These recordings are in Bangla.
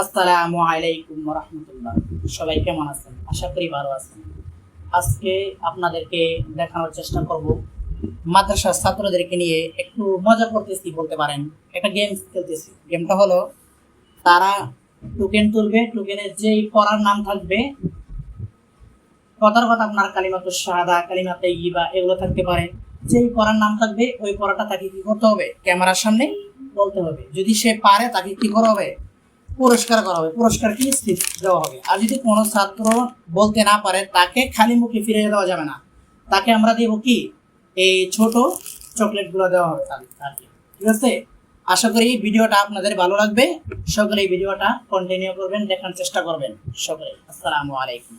আসসালামু আলাইকুম রহমতুল্লাহ সবাই কেমন আছেন? আশা করি ভালো আছেন। আজকে আপনাদেরকে দেখানোর চেষ্টা করব। মাদ্রাসার ছাত্রদেরকে নিয়ে একটু মজা করতেছি বলতে পারেন। একটা গেম খেলতেছি। গেমটা হলো, তারা টোকেন তুলবে টোকেনের যেই পড়ার নাম থাকবে, কথার কথা আপনার কালিমাত সাদা কালিমাতে ইবা, এগুলো থাকতে পারে। যেই পড়ার নাম থাকবে, ওই পড়াটা তাকে কি করতে হবে? ক্যামেরার সামনে বলতে হবে। যদি সে পারে, তাকে কি করা হবে? পুরস্কার করা হবে। পুরস্কার কি স্থির দেওয়া হবে। আর যদি কোনো ছাত্র বলতে না পারে, তাকে খালি মুখে ফিরে দেওয়া যাবে না। তাকে আমরা দেবো কি? এই ছোট চকলেটগুলো দেওয়া হবে তাকে ঠিক আছে? আশা করি ভিডিওটা আপনাদের ভালো লাগবে। সকলে এই ভিডিওটা কন্টিনিউ করবেন, দেখার চেষ্টা করবেন। সকলে আসসালামু আলাইকুম।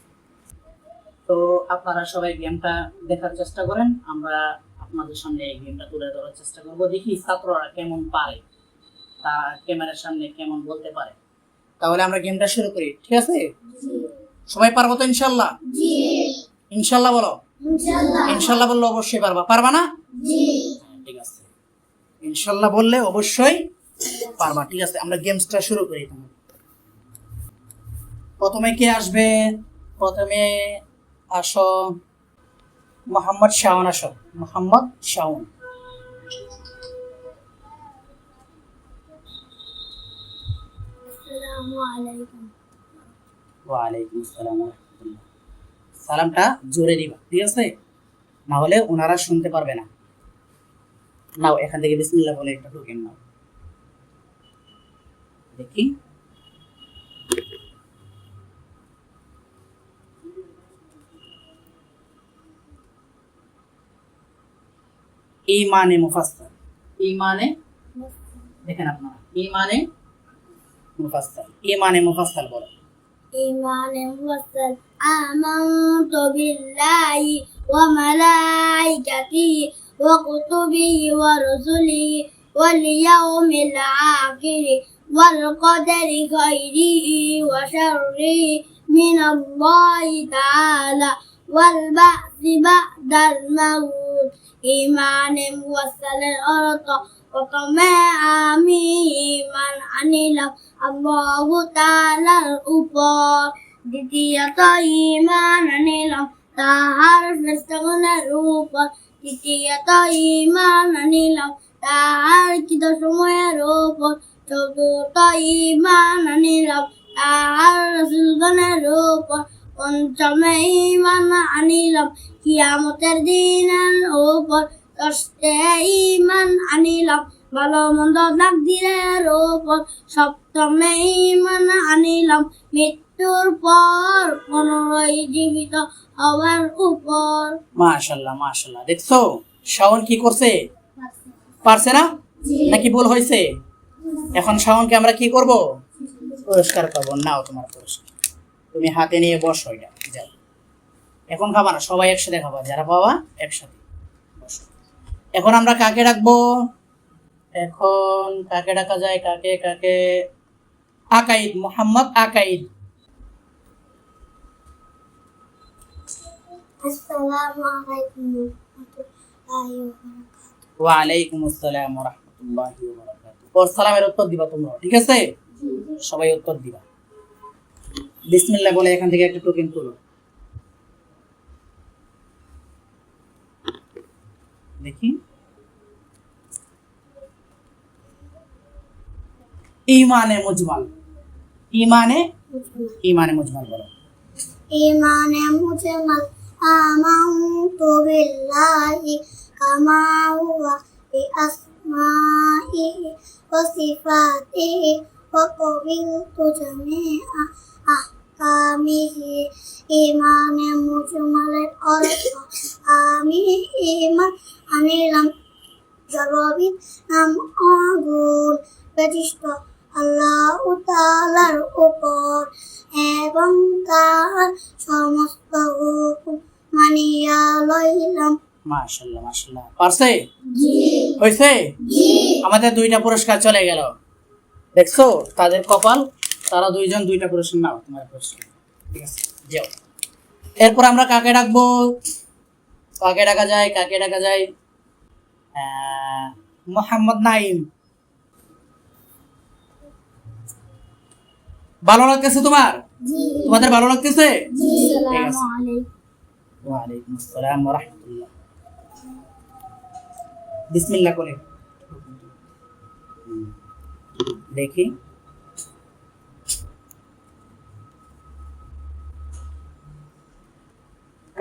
তো আপনারা সবাই গেমটা দেখার চেষ্টা করেন। আমরা আপনাদের সামনে এই গেমটা তুলে ধরার চেষ্টা করব। দেখি ছাত্ররা কেমন পারে। তারা ক্যামেরার সামনে কেমন বলতে পারে। তাহলে আমরা গেমটা শুরু করি ঠিক আছে? সবাই পারব তো ইনশাল্লাহ? ইনশাল্লাহ বলো। ইনশাল্লাহ। বললে অবশ্যই পারবা। পারবা না? হ্যাঁ, ঠিক আছে। ইনশাল্লাহ বললে অবশ্যই পারবা ঠিক আছে? আমরা গেমসটা শুরু করি প্রথমে কে আসবে? প্রথমে আসো মোহাম্মদ শাওন আসো। মোহাম্মদ শাওন। ওয়ালাইকুম আসসালাম ওয়া রাহমাতুল্লাহ। সালামটা জোরে দিবা ঠিক আছে? না হলে ওনারা শুনতে পারবে না। নাও এখান থেকে বিসমিল্লাহ বলে একটা টোকেন নাও। দেখি। ইমানে মুফাসসাল ইমানে দেখেন আপনারা। ইমানে মুফাসসাল ইমানে মুফাসসাল বলো إيمان وصل آمنت بالله وملائكته وكتبه ورسله واليوم الآخر والقدر خيره وشره من الله تعالى والبعث بعد الموت إيمان وصل الأرض প্রথমে আমি ইমান আনিলাম, আল্লাহ তালার উপর। দ্বিতীয়ত ইমান আনিলাম, তাহার ফেরস্তগণের উপর। তৃতীয়ত ইমান আনিলাম, তাহার কৃত সময়ের উপর। চতুর্থ ইমান আনিলাম, তাহার রসুলগণের উপর। পঞ্চমে ইমান আনিলাম, কিয়ামতের দিনের উপর। ষষ্ঠে ইমান আনিলাম ভালো মন্দ তাকদিরের উপর সপ্তমে ইমান আনিলাম মৃত্যুর পর পুনরায় জীবিত হওয়ার উপর। মাশাল্লাহ মাশাল্লাহ। দেখছ? শাওন কি করছে? পারছে না? নাকি ভুল হয়েছে? এখন শাওনকে আমরা কি করব? পুরস্কার পাবো। নাও তোমার পুরস্কার। তুমি হাতে নিয়ে বসো এটা। যাও। এখন খাবা না সবাই একসাথে খাবা। যারা পাবা একসাথে। এখন আমরা কাকে ডাকবো এখন কাকে ডাকা যায়? কাকে কাকে? আকাইদ মোহাম্মদ আকাইদ। আসসালামু আলাইকুম ওয়া ওয়ালাইকুম আসসালাম রহমতুল্লাহি ওর সালামের উত্তর দিবা তোমরা ঠিক আছে? সবাই উত্তর দিবা। বিসমিল্লাহ বলে এখান থেকে একটা টোকেন তুলো। দেখি। ইমানে মুজমাল। ইমানে ইমানে মুজমাল বলো। ইমানে মুজমাল আমানতু বিল্লাহি কামা হুয়া বি আসমাইহি ওয়া সিফাতিহি ওয়া কবিলতু জামিআ। আমি ইমানে মুসলমানের অর্থ। আমি ইমান আনিলাম। জরবির নাম আগুন। প্রতিষ্ঠ আল্লাহ তালার উপর এবং তার সমস্ত হুকুম মানিয়া লইলাম। মাশাল্লাহ মাশাল্লাহ পারছে? হয়েছে আমাদের দুইটা পুরস্কার চলে গেল। দেখছ? তাদের কপাল তারা দুইজন দুইটা পুরস্কার নাও তোমার পুরস্কার ঠিক আছে যাও। এরপর আমরা কাকে ডাকবো? কাকে ডাকা যায়? কাকে ডাকা যায়? মোহাম্মদ নাইম। ভালো লাগতেছে তোমার? তোমাদের ভালো লাগতেছে? ওয়ালাইকুম আসসালাম ওয়া রাহমাতুল্লাহ বিসমিল্লাহ করে। দেখি।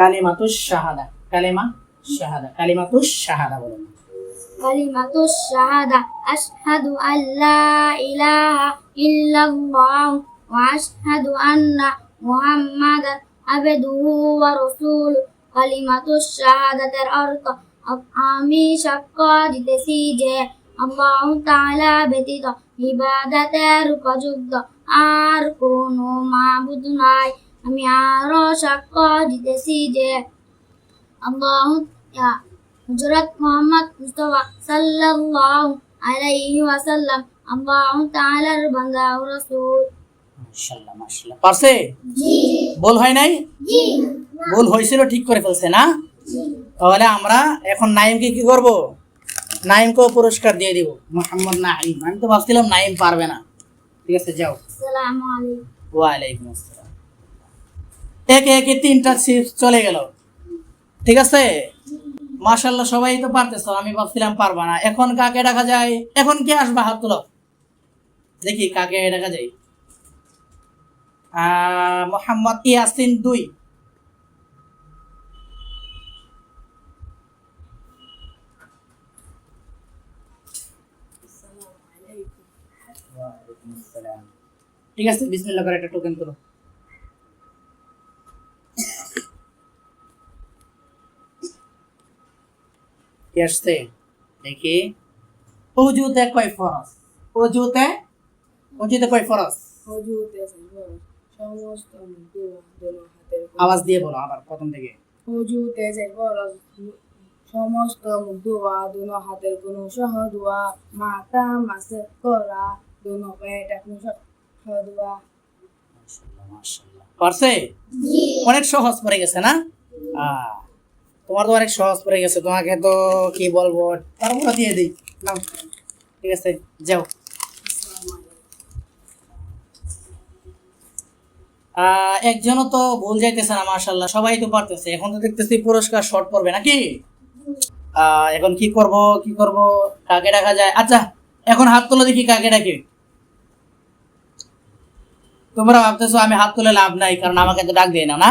কালেমাতুস শাহাদা। কালেমা শাহাদা। কালেমাতুস শাহাদা কালিমাতুস শাহাদা, আশহাদু আল্লা ইলাহা ইল্লাল্লাহ ওয়া আশহাদু আন্না মুহাম্মাদান আবদুহু ওয়া কালিমাতুস শাহাদাতের অর্থ আমি সাক্ষ্য দিতেছি যে আল্লাহ তাআলা ব্যতীত ইবাদতের উপযুক্ত আর কোনো মাবুদ নাই। আমি আরও সাক্ষ্য দিতেছি যে আল্লাহ হজরত মোহাম্মদ মুস্তফা সাল্লাল্লাহু আলাইহি ওয়াসাল্লাম আল্লাহ তাআলার বান্দা ও রাসূল। মাশাআল্লাহ মাশাআল্লাহ। পারছে? জি। ভুল হয় নাই? জি। ভুল হয়েছিল ঠিক করে ফেলছে না? তাহলে আমরা এখন নাইমকে কি করব? নাইমকেও পুরস্কার দিয়ে দিব। মোহাম্মদ নাইম আমি তো ভাবছিলাম নাইম পারবে না। ঠিক আছে যাও। আসসালামু আলাইকুম। ওয়ালাইকুম আসসালাম। একে একে তিনটা চিপস চলে গেল। ঠিক আছে? মাশাল্লাহ সবাই তো পারতেছো আমি ভাবছিলাম পারবা না। এখন কাকে ডাকা যায়? এখন কে আসবা হাত তুলো? দেখি কাকে ডাকা যায়। মোহাম্মদ ইয়াসিন দুই। ঠিক আছে বিসমিল্লাহ করে একটা টোকেন তুলো। আসছে দেখি অজুতে কয় ফরস অজুতে অজুতে কয় ফরস অজুতে সমস্ত আওয়াজ দিয়ে বলো আবার প্রথম থেকে অজুতে যাইবার সমস্ত দোয়া দোনো হাতের কোনো সহ দোয়া মাথা মাসে করা দোনো পেট এখন সহ দোয়া মাশাআল্লাহ, মাশাআল্লাহ। পারছে অনেক সহজ পড়ে গেছে না আহ, তোমার তো অনেক সহজ পড়ে গেছে, তোমাকে তো কি বলব? তারপরে দিয়ে দিই। নাও, ঠিক আছে, যাও। একজনও তো ভুল যাইতেছে না মাশাল্লাহ সবাই তো পারতেছে। এখন তো দেখতেছি পুরস্কার শর্ট পড়বে নাকি? এখন কি করব কি করব, কাকে ডাকা যায়? আচ্ছা এখন হাত তুলে দেখি কাকে ডাকি। তোমরা ভাবতেছো আমি হাত তুলে লাভ নাই, কারণ আমাকে তো ডাক দেয় না না?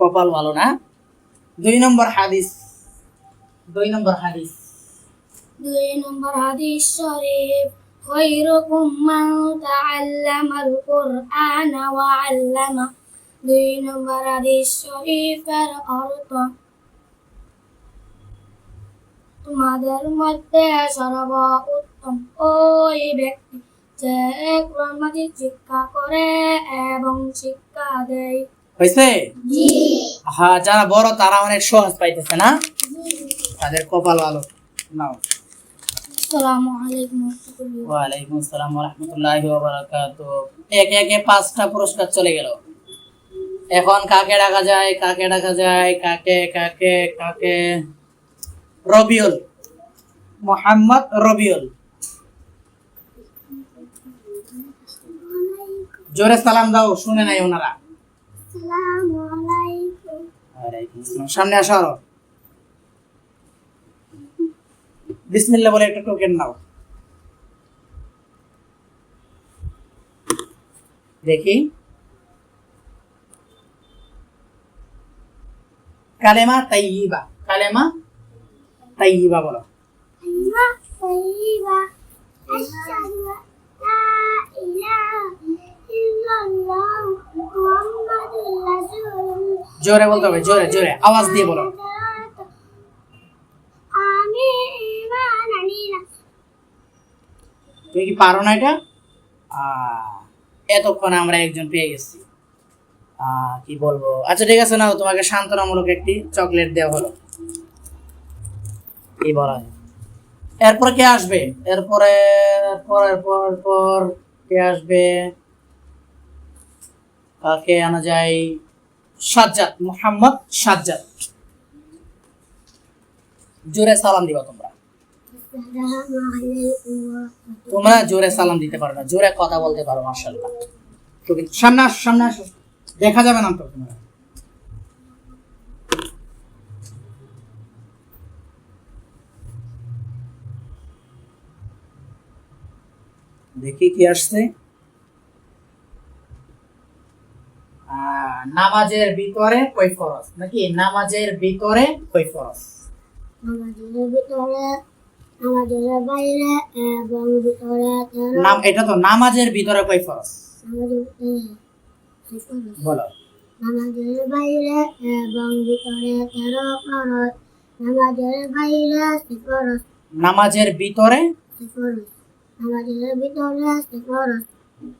কপাল ভালো না দুই নম্বর হাদিস দুই নম্বর হাদিস দুই নম্বর হাদিস শরীফ خيركم من تعلم القرآن وعلمه দুই নম্বর হাদিস শরীফের অর্থ তোমাদের মধ্যে সর্ব উত্তম ওই ব্যক্তি যে কোরআন মাজিদ শিক্ষা করে এবং শিক্ষা দেয় হয়েছে হ্যাঁ যারা বড় তারা অনেক সহজ পাইতেছে না? তাদের কপাল ভালো। নাও। ওয়ালাইকুম আসসালাম রহমতুল্লাহি একে একে পাঁচটা পুরস্কার চলে গেল। এখন কাকে ডাকা যায় কাকে ডাকা যায় কাকে কাকে কাকে? রবিউল। মোহাম্মদ রবিউল। জোরে সালাম দাও শুনে নাই ওনারা আসসালামু আলাইকুম ওয়ালাইকুম আসসালাম। সামনে আসো আরও। বিসমিল্লা বলে একটা টোকেন নাও। দেখি। কালেমা তাইবা কালেমা তাইবা বলো। কালেমা তাইবা আশহাদু লা জোরে বলতে হবে জোরে জোরে আওয়াজ দিয়ে বলো। তুমি কি পারো না এটা? আহ, এতক্ষণ আমরা একজন পেয়ে গেছি। কি বলব? আচ্ছা ঠিক আছে নাও তোমাকে সান্ত্বনামূলক একটি চকলেট দেওয়া হলো। কি বলা যায়? এরপরে কে আসবে? এরপরে এরপর এরপর এরপর কে আসবে? কাকে আনা যায়? সাজ্জাদ, মোহাম্মদ সাজ্জাদ। জোরে সালাম দিবা তোমরা। তোমরা জোরে সালাম দিতে পারো না, জোরে কথা বলতে পারো মার্শাল্লাহ তো কিন্তু সামনে আসো সামনে আসো। দেখা যাবে না তো তোমরা দেখি কি আসছে আহ, নামাজের ভিতরে কই ফরজ? নাকি নামাজের ভিতরে কই ফরজ? ভিতরে আমাদের বাইরে এবং ভিতরে নাম এটা তো নামাজের ভিতরে কই ফরজ। বলো। আমাদের বাইরে এবং ভিতরে তেরো খরচ আমাদের বাইরে সিফরস নামাজের ভিতরে সিফরস আমাদের ভিতরে তাকবীর তাহলিমা বলা দাঁড়াইয়া নামাজ পড়া কেরাত হয়েছে? করা দুই হস-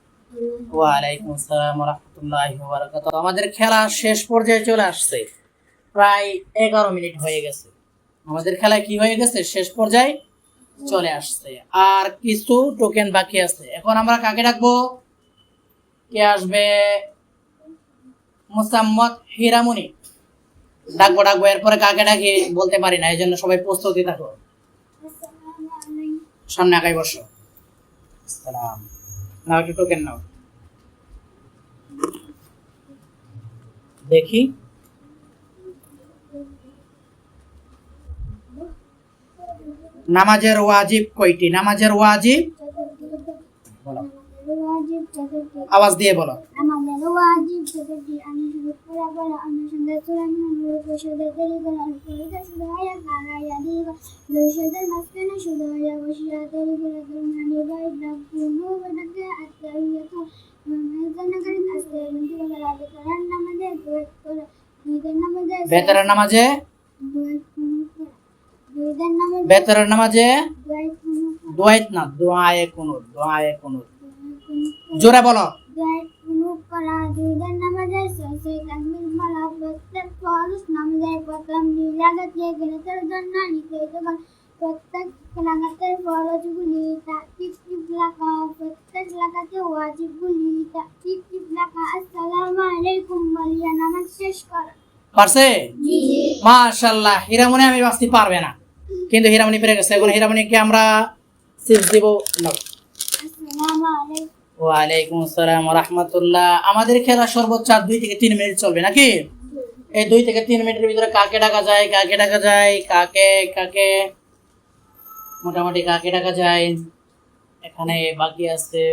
আমাদের খেলা শেষ পর্যায়ে চলে আসছে। প্রায় এগারো মিনিট হয়ে গেছে। আমাদের খেলা কি হয়ে গেছে? শেষ পর্যায়ে চলে আসছে। আর কিছু টোকেন বাকি আছে। এখন আমরা কাকে ডাকবো? কে আসবে? মুসাম্মদ হিরামুনি। ডাকবো ডাকবো। এরপরে কাকে ডাকি বলতে পারি না এই জন্য সবাই প্রস্তুতি থাকো। সামনে আগাই বসো। সালাম নাও, একটু টোকেন নাও। দেখি। নামাজের ওয়াজিব কয়টি? নামাজের ওয়াজিব? বলো। আওয়াজ দিয়ে বলো। আমাদের বেতরের নামাজে? বেতরের নামাজে? দোয়াইত না দোয়ায়ে কুনুত দোয়ায়ে করা জোরে বলো। প্রত্যেক পারছে? মাশাল্লাহ হীরামণি আমি বাঁচতে পারবে না। কিন্তু হীরামণি পেরে গেছে। এখন আমরা সিপস দিব। ওয়ালাইকুম আসসালাম রহমতুল্লাহ। আমাদের খেলা সর্বোচ্চ দুই থেকে তিন মিনিট চলবে নাকি? এই দুই থেকে তিন মিনিটের ভিতরে কাকে ডাকা যায় কাকে ডাকা যায় কাকে কাকে? মোটামুটি কাকে ডাকা যায়? এখানে বাকি আছে।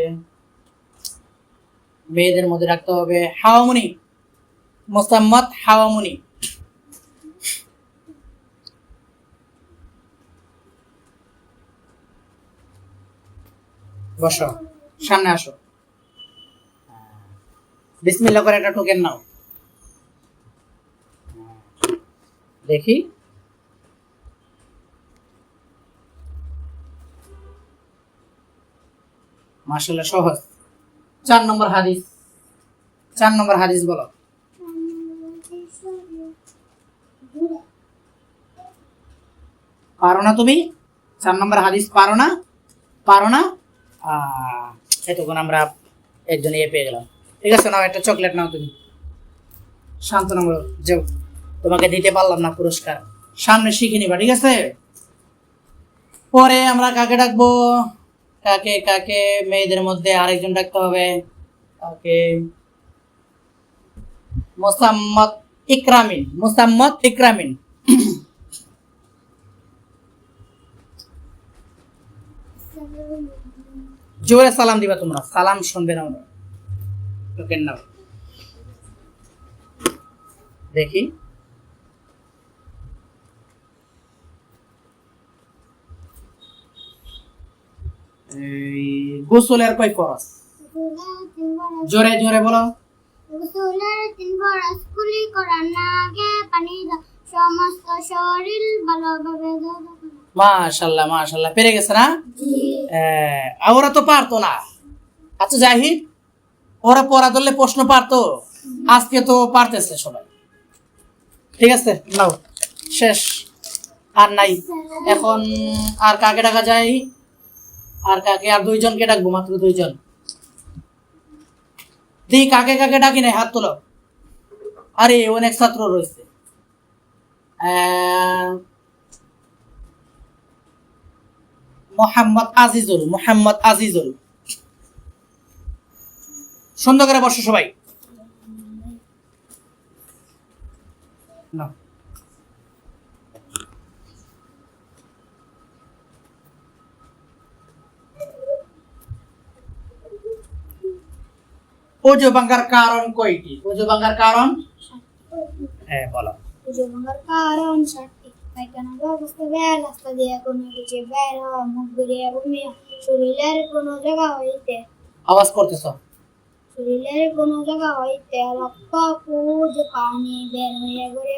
মেয়েদের মধ্যে রাখতে হবে হাওয়ামুনি, মোসাম্মদ হাওয়ামুনি। বসো, সামনে আসো। বিসমিল্লা করে একটা টোকেন নাও। দেখি। মার্শাল্লাহ সহজ। চার নম্বর হাদিস। চার নম্বর হাদিস বলো। পারো না তুমি? চার নম্বর হাদিস পারো না? পারো না? এতক্ষণ আমরা একজন ইয়ে পেয়ে গেলাম। ঠিক আছে, নাও একটা চকলেট নাও তুমি। শান্তনামূলক যাও। তোমাকে দিতে পারলাম না পুরস্কার। সামনে শিখে নিবা, ঠিক আছে? পরে আমরা কাকে ডাকবো? কাকে কাকে মেয়েদের মধ্যে আরেকজন ডাকতে হবে? কাকে? মোসাম্মদ ইকরামিন মোসাম্মদ ইকরামিন। জোরে সালাম দিবা তোমরা। সালাম শুনবে না লোকের নাও দেখি। গোসলের কয় ফরজ? জোরে জোরে বলো। গোসলের তিন ফরজ কুলি করার আগে পানি সমস্ত শরীর ভালোভাবে পেরে গেছে না? ওরা তো পারতো না। আচ্ছা জাহিদ ওরা পড়া ধরলে প্রশ্ন পারতো। আজকে তো পারতেছে সবাই। ঠিক আছে নাও। শেষ। আর নাই। এখন আর কাকে ডাকা যায়? আর কাকে? আর দুইজনকে ডাকবো, মাত্র দুইজন। দি কাকে কাকে ডাকি নাই, হাত তোলো। আরে অনেক ছাত্র রয়েছে। মোহাম্মদ আজিজুল মোহাম্মদ আজিজুল। সুন্দর করে বসো সবাই। নাও। ওজো ভাঙ্গার কারণ কয়টি? ওজো ভাঙ্গার কারণ? হ্যাঁ বলো। পুজো ভাঙার কারণ সাতটি। পায়খানা ব্যবস্থা বের রাস্তা দিয়ে কোনো কিছু বের হওয়া মুখ ঘুরিয়ে ঘুমিয়ে শরীরের কোনো জায়গা হইতে। আওয়াজ করতেছ। শরীরের কোনো জায়গা হইতে রক্ত পুজ পানি বের হয়ে ঘুরে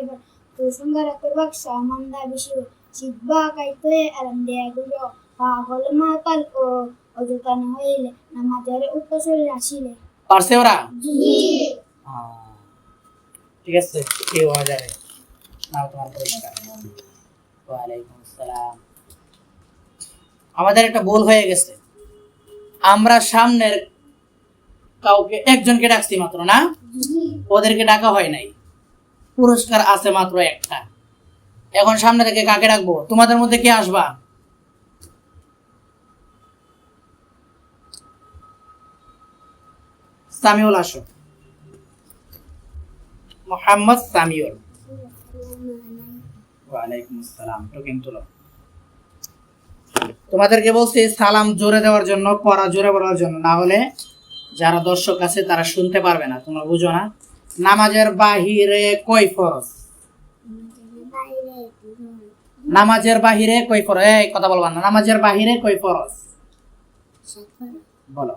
কুসুঙ্গার করবাক সামান্দা বেশি। শিববা কাইতে আরাম দেয়া গুলো। পাগল মাতাল ও অযতন হইলে নামাজের আসিলে। পারছে ওরা? ঠিক আছে কেউ হওয়া যাবে নাও তোমার পরিষ্কার। ওয়ালাইকুম আসসালাম। আমাদের একটা ভুল হয়ে গেছে। আমরা সামনের কাউকে একজনকে ডাকছি মাত্র না? ওদেরকে ডাকা হয় নাই। পুরস্কার আছে মাত্র একটা। এখন সামনে থেকে কাকে ডাকবো? তোমাদের মধ্যে কে আসবা? সামিউল আসো। মোহাম্মদ সামিউল। ওয়ালাইকুম আসসালাম টোকেন তুলো তোমাদেরকে বলছি সালাম জোরে দেওয়ার জন্য পড়া জোরে বলার জন্য। না হলে যারা দর্শক আছে তারা শুনতে পারবে না তোমরা বুঝো না। নামাজের বাহিরে কই ফরজ? নামাজের বাহিরে কই ফরজ? এই কথা বলবা না নামাজের বাহিরে কই ফরজ? বলো।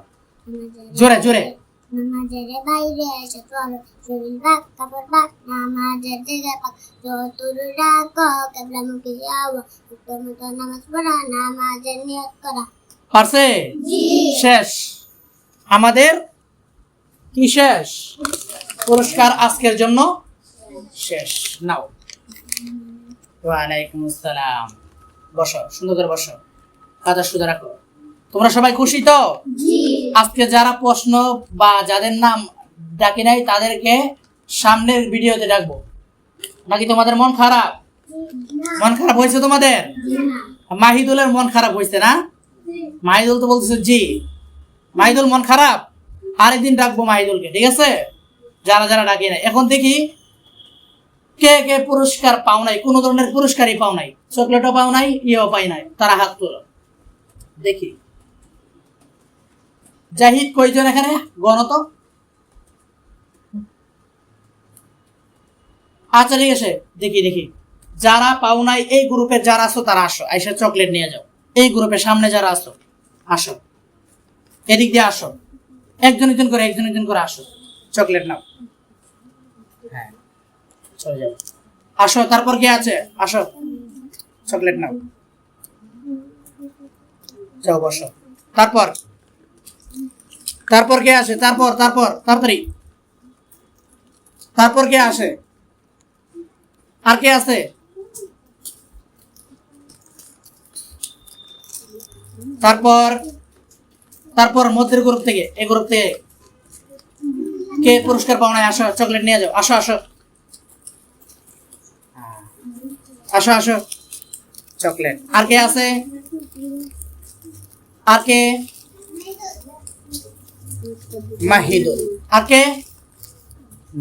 জোরে জোরে। নামাজের বাইরে এসে তোর শরীর কাপড় রাখ নামাজের জায়গা পাক যতুর রাখ কেবলা মুখে যাও উত্তর মতো নামাজ পড়া নামাজের নিয়ত করা পারছে শেষ। আমাদের কি শেষ? পুরস্কার আজকের জন্য শেষ। নাও। ওয়ালাইকুম আসসালাম। বসো সুন্দর করে বসো। কাদা সুদা রাখো। তোমরা সবাই খুশি তো? আজকে যারা প্রশ্ন বা যাদের নাম ডাকি নাই তাদেরকে সামনের ভিডিওতে ডাকবো। নাকি তোমাদের মন খারাপ? মন খারাপ হয়েছে তোমাদের? মাহিদুলের মন খারাপ হয়েছে না? মাহিদুল তো বলতেছে জি। মাহিদুল মন খারাপ? আরেকদিন ডাকবো মাহিদুলকে ঠিক আছে? যারা যারা ডাকি নাই। এখন দেখি কে কে পুরস্কার পাও নাই কোনো ধরনের পুরস্কারই পাও নাই চকলেটও পাও নাই ইয়েও পাই নাই তারা হাত তোলো। দেখি। জাহিদ কয়জন এখানে? গণত? আচ্ছা ঠিক আছে। দেখি দেখি। যারা পাও নাই, এই গ্রুপে যারা আসো তারা আসো। আইসা চকলেট নিয়ে যাও। এই গ্রুপের সামনে যারা আসো আসো। এদিক দিয়ে আসো। একজন একজন করে, একজন একজন করে আসো। চকলেট নাও। হ্যাঁ চলে যাও আসো, তারপর কে আছে? আসো। চকলেট নাও। যাও, বসো। তারপর? তারপর কে আসে? তারপর তারপর তাড়াতাড়ি। তারপর কে আসে? আর কে আছে? তারপর তারপর মধ্যের গ্রুপ থেকে এই গ্রুপ থেকে। কে পুরস্কার পাও নাই আসো চকলেট নিয়ে যাও। আসো আসো। আসো আসো। চকলেট আর কে আছে? আর কে?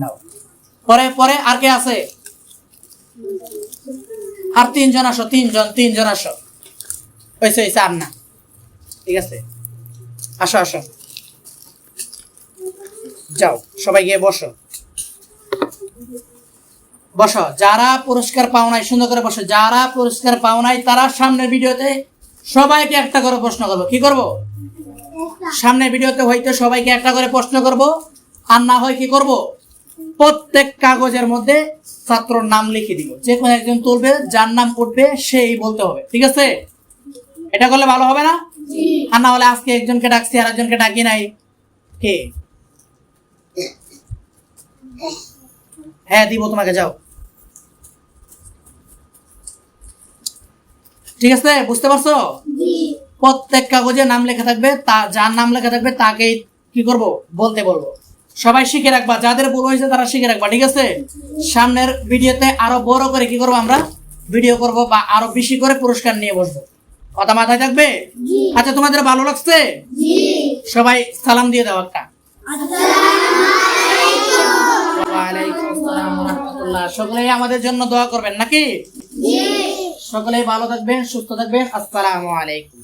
নাও পরে পরে, আর কে আছে? আর তিনজন আসো, তিনজন তিনজন আসো। হয়েছে হয়েছে আর না ঠিক আছে? আসো আসো। যাও, সবাই গিয়ে বসো। বসো, যারা পুরস্কার পাও নাই, সুন্দর করে বসো। যারা পুরস্কার পাও নাই, তারা সামনের ভিডিওতে সবাইকে একটা করে প্রশ্ন করব। কি করব? সামনের ভিডিওতে হয়তো সবাইকে একটা করে প্রশ্ন করব। আর না হয় কি করব? প্রত্যেক কাগজের মধ্যে ছাত্রর নাম লিখে দিব। যে কোনো একজন তুলবে, যার নাম উঠবে, সেই বলতে হবে। ঠিক আছে? এটা করলে ভালো হবে না? আর না হলে আজকে একজনকে ডাকছি, আর একজনকে ডাকি নাই। কে? হ্যাঁ দিব তোমাকে, যাও। ঠিক আছে? বুঝতে পারছ? প্রত্যেক কাগজে নাম লেখা থাকবে তা যার নাম লেখা থাকবে তাকেই কি করব? বলতে বলব। সবাই শিখে রাখবা যাদের ভুল হয়েছে তারা শিখে রাখবা ঠিক আছে? সামনের ভিডিওতে আরও বড় করে কি করব আমরা? ভিডিও করব বা আরও বেশি করে পুরস্কার নিয়ে বসবো। কথা মাথায় থাকবে? আচ্ছা তোমাদের ভালো লাগছে? সবাই সালাম দিয়ে দাও একটা। সকলেই আমাদের জন্য দোয়া করবেন নাকি? সকলেই ভালো থাকবেন সুস্থ থাকবেন। আসসালামু আলাইকুম।